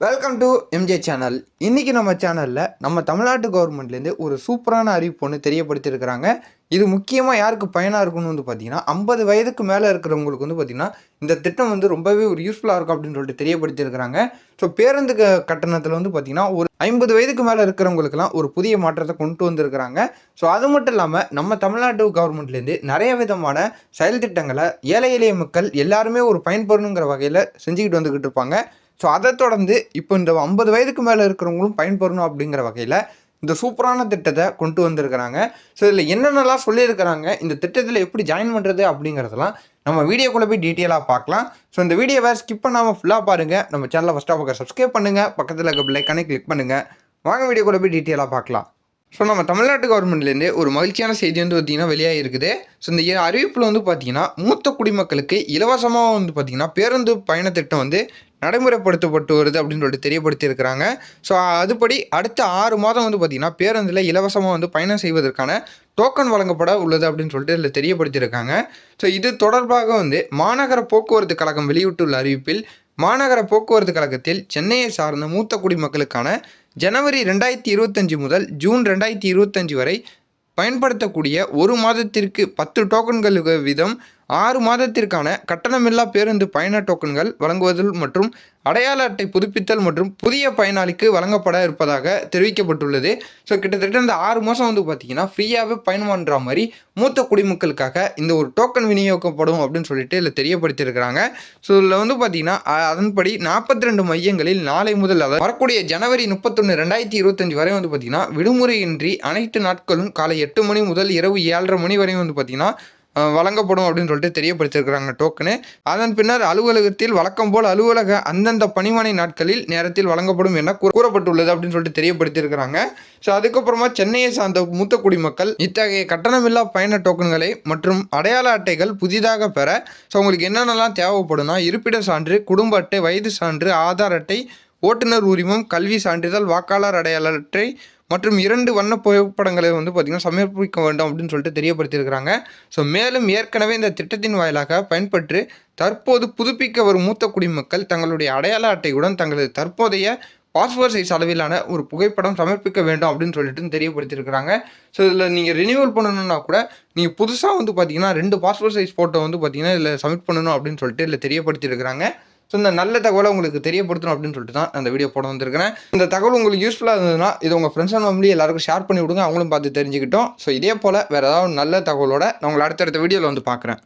Welcome to MJ channel இன்றைக்கி நம்ம சேனலில் நம்ம தமிழ்நாட்டு கவர்மெண்ட்லேருந்து ஒரு சூப்பரான அறிவிப்பு ஒன்று தெரியப்படுத்தியிருக்கிறாங்க. இது முக்கியமாக யாருக்கு பயனாக இருக்கும்னு வந்து பார்த்தீங்கன்னா ஐம்பது வயதுக்கு மேலே இருக்கிறவங்களுக்கு வந்து பார்த்திங்கன்னா இந்த திட்டம் வந்து ரொம்பவே ஒரு யூஸ்ஃபுல்லாக இருக்கும் அப்படின்னு சொல்லிட்டு தெரியப்படுத்தியிருக்கிறாங்க. ஸோ பேருந்து கட்டணத்தில் வந்து பார்த்திங்கன்னா ஒரு ஐம்பது வயதுக்கு மேலே இருக்கிறவங்களுக்குலாம் ஒரு புதிய மாற்றத்தை கொண்டு வந்திருக்கிறாங்க. ஸோ அது மட்டும் இல்லாமல் நம்ம தமிழ்நாட்டு கவர்மெண்ட்லேருந்து நிறைய விதமான செயல் திட்டங்களை ஏழை எளிய மக்கள் எல்லாருமே ஒரு பயன்பெறணுங்கிற வகையில் செஞ்சுக்கிட்டு வந்துக்கிட்டு இருப்பாங்க. ஸோ அதை தொடர்ந்து இப்போ இந்த ஐம்பது வயதுக்கு மேலே இருக்கிறவங்களும் பயன்பெறணும் அப்படிங்கிற வகையில் இந்த சூப்பரான திட்டத்தை கொண்டு வந்திருக்கிறாங்க. ஸோ இதில் என்னென்னலாம் சொல்லியிருக்கிறாங்க இந்த திட்டத்தில் எப்படி ஜாயின் பண்ணுறது அப்படிங்கிறதெல்லாம் நம்ம வீடியோக்குள்ளே போய் டீட்டெயிலாக பார்க்கலாம். ஸோ இந்த வீடியோவை ஸ்கிப் பண்ணாமல் ஃபுல்லாக பாருங்கள் நம்ம சேனலை ஃபஸ்ட்டாக பார்க்க சப்ஸ்கிரைப் பண்ணுங்கள் பக்கத்தில் இருக்க பிள்ளைக்கானே கிளிக் பண்ணுங்கள் வாங்க வீடியோக்குள்ளே போய் டீட்டெயிலாக பார்க்கலாம். ஸோ நம்ம தமிழ்நாட்டு கவர்மெண்ட்லேருந்து ஒரு மகிழ்ச்சியான செய்தி வந்து பார்த்திங்கன்னா வெளியாக இருக்குது. ஸோ இந்த அறிவிப்பில் வந்து பார்த்திங்கன்னா மூத்த குடிமக்களுக்கு இலவசமாக வந்து பார்த்திங்கன்னா பேருந்து பயணத்திட்டம் வந்து நடைமுறைப்படுத்தப்பட்டு வருது அப்படின்னு சொல்லிட்டு தெரியப்படுத்தியிருக்கிறாங்க. ஸோ அதுபடி அடுத்த ஆறு மாதம் வந்து பார்த்திங்கன்னா பேருந்தில் இலவசமாக வந்து பயணம் செய்வதற்கான டோக்கன் வழங்கப்பட உள்ளது அப்படின்னு சொல்லிட்டு இதில் தெரியப்படுத்தியிருக்காங்க. ஸோ இது தொடர்பாக வந்து மாநகர போக்குவரத்து கழகம் வெளியிட்டுள்ள அறிவிப்பில் மாநகர போக்குவரத்து கழகத்தில் சென்னையை சார்ந்த மூத்த குடிமக்களுக்கான ஜனவரி ரெண்டாயிரத்தி இருபத்தஞ்சி முதல் ஜூன் ரெண்டாயிரத்தி இருபத்தஞ்சி வரை பயன்படுத்தக்கூடிய ஒரு மாதத்திற்கு பத்து டோக்கன்கள் வீதம் ஆறு மாதத்திற்கான கட்டணமில்லா பேருந்து பயண டோக்கன்கள் வழங்குவதில் மற்றும் அடையாள அட்டை புதுப்பித்தல் மற்றும் புதிய பயனாளிக்கு வழங்கப்பட இருப்பதாக தெரிவிக்கப்பட்டுள்ளது. ஸோ கிட்டத்தட்ட இந்த ஆறு மாதம் வந்து பார்த்தீங்கன்னா ஃப்ரீயாகவே பயணம் மாதிரி மூத்த குடிமக்களுக்காக இந்த ஒரு டோக்கன் விநியோகிக்கப்படும் அப்படின்னு சொல்லிட்டு இதில் தெரியப்படுத்தியிருக்கிறாங்க. ஸோ இதில் வந்து பார்த்தீங்கன்னா அதன்படி நாற்பத்தி ரெண்டு மையங்களில் நாளை முதல் அதாவது வரக்கூடிய ஜனவரி முப்பத்தொன்று ரெண்டாயிரத்தி இருபத்தஞ்சு வரை வந்து பார்த்தீங்கன்னா விடுமுறையின்றி அனைத்து நாட்களும் காலை எட்டு மணி முதல் இரவு ஏழரை மணி வரை வந்து பார்த்தீங்கன்னா வழங்கப்படும் அப்படின்னு சொல்லிட்டு தெரியப்படுத்தியிருக்கிறாங்க டோக்கனு. அதன் பின்னர் அலுவலகத்தில் வழக்கம் போல் அலுவலக அந்தந்த பணிமனை நாட்களில் நேரத்தில் வழங்கப்படும் என கூறப்பட்டுள்ளது அப்படின்னு சொல்லிட்டு தெரியப்படுத்தியிருக்கிறாங்க. ஸோ அதுக்கப்புறமா சென்னையை சார்ந்த மூத்த குடிமக்கள் இத்தகைய கட்டணமில்லா பயண டோக்கன்களை மற்றும் அடையாள அட்டைகள் புதிதாக பெற ஸோ உங்களுக்கு என்னென்னலாம் தேவைப்படும்னா இருப்பிட சான்று குடும்ப அட்டை வயது சான்று ஆதார் அட்டை ஓட்டுநர் உரிமம் கல்வி சான்றிதழ் வாக்காளர் அடையாள அட்டை மற்றும் இரண்டு வண்ண புகைப்படங்களை வந்து பார்த்திங்கன்னா சமர்ப்பிக்க வேண்டும் அப்படின்னு சொல்லிட்டு தெரியப்படுத்தியிருக்கிறாங்க. ஸோ மேலும் ஏற்கனவே இந்த திட்டத்தின் வாயிலாக பயன்பெற்று தற்போது புதுப்பிக்க வரும் மூத்த குடிமக்கள் தங்களுடைய அடையாள அட்டையுடன் தங்களது தற்போதைய பாஸ்போர்ட் சைஸ் அளவிலான ஒரு புகைப்படம் சமர்ப்பிக்க வேண்டும் அப்படின்னு சொல்லிட்டு தெரியப்படுத்தியிருக்கிறாங்க. ஸோ இதில் நீங்கள் ரினியூவல் பண்ணணும்னா கூட நீங்கள் புதுசாக வந்து பார்த்தீங்கன்னா ரெண்டு பாஸ்போர்ட் சைஸ் ஃபோட்டோ வந்து பார்த்தீங்கன்னா இதில் சப்மிட் பண்ணணும் அப்படின்னு சொல்லிட்டு இதில் தெரியப்படுத்தியிருக்கிறாங்க. ஸோ இந்த நல்ல தகவலை உங்களுக்கு தெரியப்படுத்தணும் அப்படின்னு சொல்லிட்டு தான் அந்த வீடியோ போட வந்திருக்கிறேன். இந்த தகவல் உங்களுக்கு யூஸ்ஃபுல்லாக இருந்ததுன்னா இது உங்கள் ஃப்ரெண்ட்ஸ் அண்ட் ஃபேமிலி எல்லாருக்கும் ஷேர் பண்ணி விடுங்க. அவங்களும் பார்த்து தெரிஞ்சுக்கிட்டோம். ஸோ இதே போல் வேறு ஏதாவது நல்ல தகவலோட நான் உங்களை அடுத்தடுத்த வீடியோவில் வந்து பார்க்குறேன்.